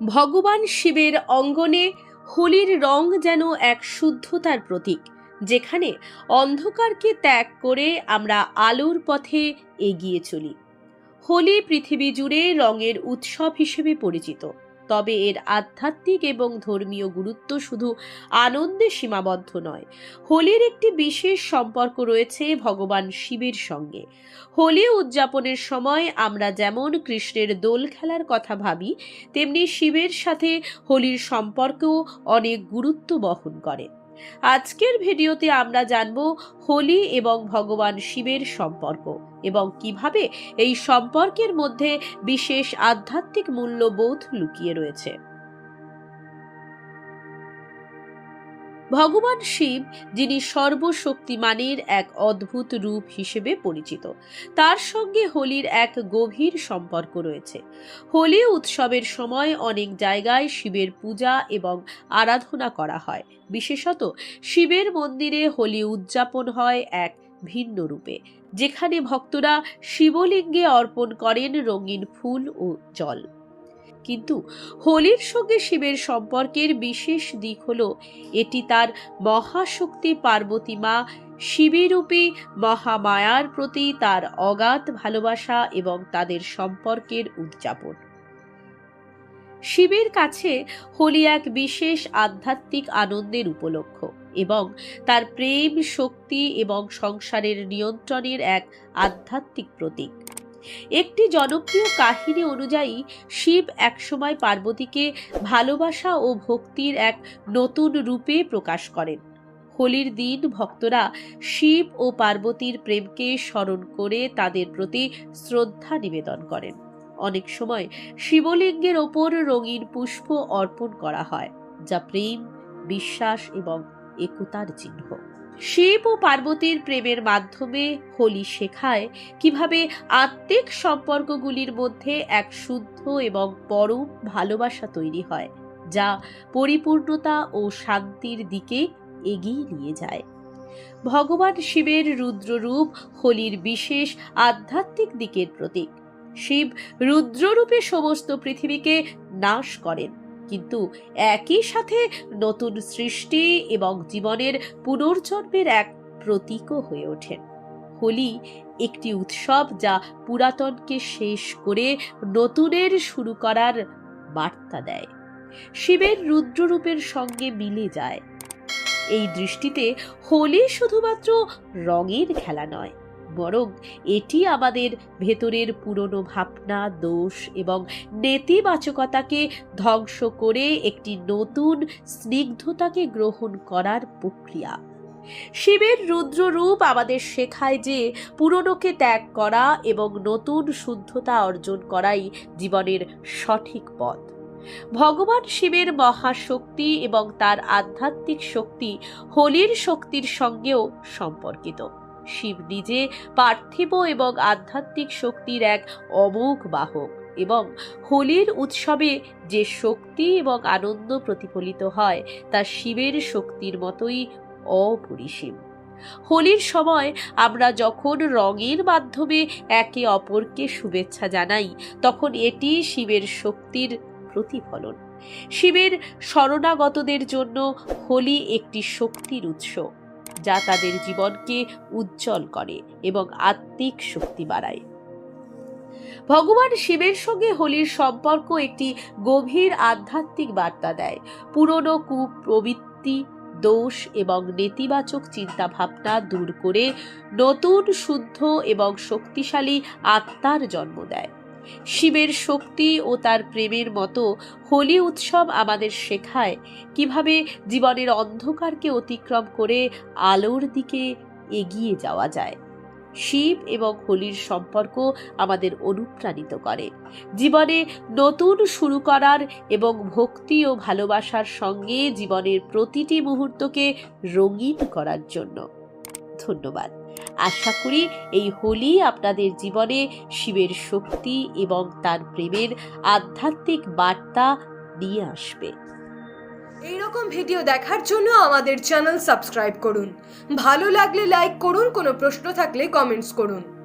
ভগবান শিবের অঙ্গনে হোলির রং যেন এক শুদ্ধতার প্রতীক, যেখানে অন্ধকারকে ত্যাগ করে আমরা আলোর পথে এগিয়ে চলি। হোলি পৃথিবী জুড়ে রঙের উৎসব হিসেবে পরিচিত। তবে এর আধ্যাত্মিক এবং ধর্মীয় গুরুত্ব শুধু আনন্দে সীমাবদ্ধ নয়। হোলির একটি বিশেষ সম্পর্ক রয়েছে ভগবান শিবের সঙ্গে। হোলি উদযাপনের সময় আমরা যেমন কৃষ্ণের দোল খেলার কথা ভাবি, তেমনি শিবের সাথে হোলির সম্পর্কও অনেক গুরুত্ব বহন করে। আজকের ভিডিওতে আমরা জানব হোলি এবং ভগবান শিবের সম্পর্ক এবং কীভাবে এই সম্পর্কের মধ্যে বিশেষ আধ্যাত্মিক মূল্যবোধ লুকিয়ে রয়েছে। ভগবান শিব, যিনি সর্বশক্তিমানের এক অদ্ভুত রূপ হিসেবে পরিচিত। তার সঙ্গে হোলির এক গভীর সম্পর্ক রয়েছে। হোলি উৎসবের সময় অনেক জায়গায় শিবের পূজা এবং আরাধনা করা হয়। বিশেষত শিবের মন্দিরে হোলি উদযাপন হয় এক ভিন্ন রূপে, যেখানে ভক্তরা শিবলিঙ্গে অর্পণ করেন রঙিন ফুল ও জল। কিন্তু হোলির সঙ্গে শিবের সম্পর্কের বিশেষ দিক হলো, এটি তার মহাশক্তি পার্বতী মা শিবিরূপী মহামায়ার প্রতি তার অগাধ ভালোবাসা এবং তাদের সম্পর্কের উদযাপন। শিবের কাছে হোলি এক বিশেষ আধ্যাত্মিক আনন্দের উপলক্ষ এবং তার প্রেম, শক্তি এবং সংসারের নিয়ন্ত্রণের এক আধ্যাত্মিক প্রতীক। একটি জনপ্রিয় কাহিনী অনুযায়ী, শিব একসময় পার্বতীকে ভালোবাসা ও ভক্তির এক নতুন রূপে প্রকাশ করেন। হোলির দিন ভক্তরা শিব ও পার্বতীর প্রেমকে স্মরণ করে তাদের প্রতি শ্রদ্ধা নিবেদন করেন। অনেক সময় শিবলিঙ্গের ওপর রঙিন পুষ্প অর্পণ করা হয়, যা প্রেম, বিশ্বাস এবং একতার চিহ্ন। শিব ও পার্বতীর প্রেমের মাধ্যমে হোলি শেখায় কীভাবে আত্মিক সম্পর্কগুলির মধ্যে এক শুদ্ধ এবং পরম ভালোবাসা তৈরি হয়, যা পরিপূর্ণতা ও শান্তির দিকে এগিয়ে নিয়ে যায়। ভগবান শিবের রুদ্ররূপ হোলির বিশেষ আধ্যাত্মিক দিকের প্রতীক। শিব রুদ্ররূপে সমস্ত পৃথিবীকে নাশ করেন। কিন্তু একই সাথে নতুন সৃষ্টি এবং জীবনের পুনর্জন্মের এক প্রতীকও হয়ে ওঠেন হোলি একটি উৎসব যা পুরাতনকে শেষ করে নতুনের শুরু করার বার্তা দেয়। শিবের রুদ্ররূপের সঙ্গে মিলে যায়। এই দৃষ্টিতে হোলি শুধুমাত্র রঙের খেলা নয় বরং এটি আমাদের ভেতরের পুরনো ভাবনা, দোষ এবং নেতিবাচকতাকে ধ্বংস করে একটি নতুন স্নিগ্ধতাকে গ্রহণ করার প্রক্রিয়া। শিবের রুদ্র রূপ আমাদের শেখায় যে পুরনোকে ত্যাগ করা এবং নতুন শুদ্ধতা অর্জন করাই জীবনের সঠিক পথ। ভগবান শিবের মহাশক্তি এবং তার আধ্যাত্মিক শক্তি হোলির শক্তির সঙ্গেও সম্পর্কিত। শিব নিজে পার্থিব এবং আধ্যাত্মিক শক্তির এক অমোঘ বাহক এবং হোলির উৎসবে যে শক্তি এবং আনন্দ প্রতিফলিত হয়, তা শিবের শক্তির মতোই অপরিসীম। হোলির সময় আমরা যখন রঙের মাধ্যমে একে অপরকে শুভেচ্ছা জানাই, তখন এটি শিবের শক্তির প্রতিফলন। শিবের শরণাগতদের জন্য হোলি একটি শক্তির উৎস। যা তাদের জীবনকে উজ্জ্বল করে এবং আত্মিক শক্তি বাড়ায়। ভগবান শিবের সঙ্গে হোলির সম্পর্ক একটি গভীর আধ্যাত্মিক বার্তা দেয়। পুরনো কুপ্রবৃত্তি, দোষ এবং নেতিবাচক চিন্তাভাবনা দূর করে নতুন, শুদ্ধ এবং শক্তিশালী আত্মার জন্ম দেয়। শিবের শক্তি ও তার প্রেমের মতো হোলি উৎসব আমাদের শেখায় কীভাবে জীবনের অন্ধকারকে অতিক্রম করে আলোর দিকে এগিয়ে যাওয়া যায়। শিব এবং হোলির সম্পর্ক আমাদের অনুপ্রাণিত করে। জীবনে নতুন শুরু করার এবং ভক্তি ও ভালোবাসার সঙ্গে জীবনের প্রতিটি মুহূর্তকে রঙিন করার জন্য। ধন্যবাদ। আশা করি এই হোলি আপনাদের জীবনে শিবের শক্তি এবং তার প্রেমের আধ্যাত্মিক বার্তা নিয়ে আসবে। এই রকম ভিডিও দেখার জন্য আমাদের চ্যানেল সাবস্ক্রাইব করুন। ভালো লাগলে লাইক করুন, কোনো প্রশ্ন থাকলে কমেন্টস করুন।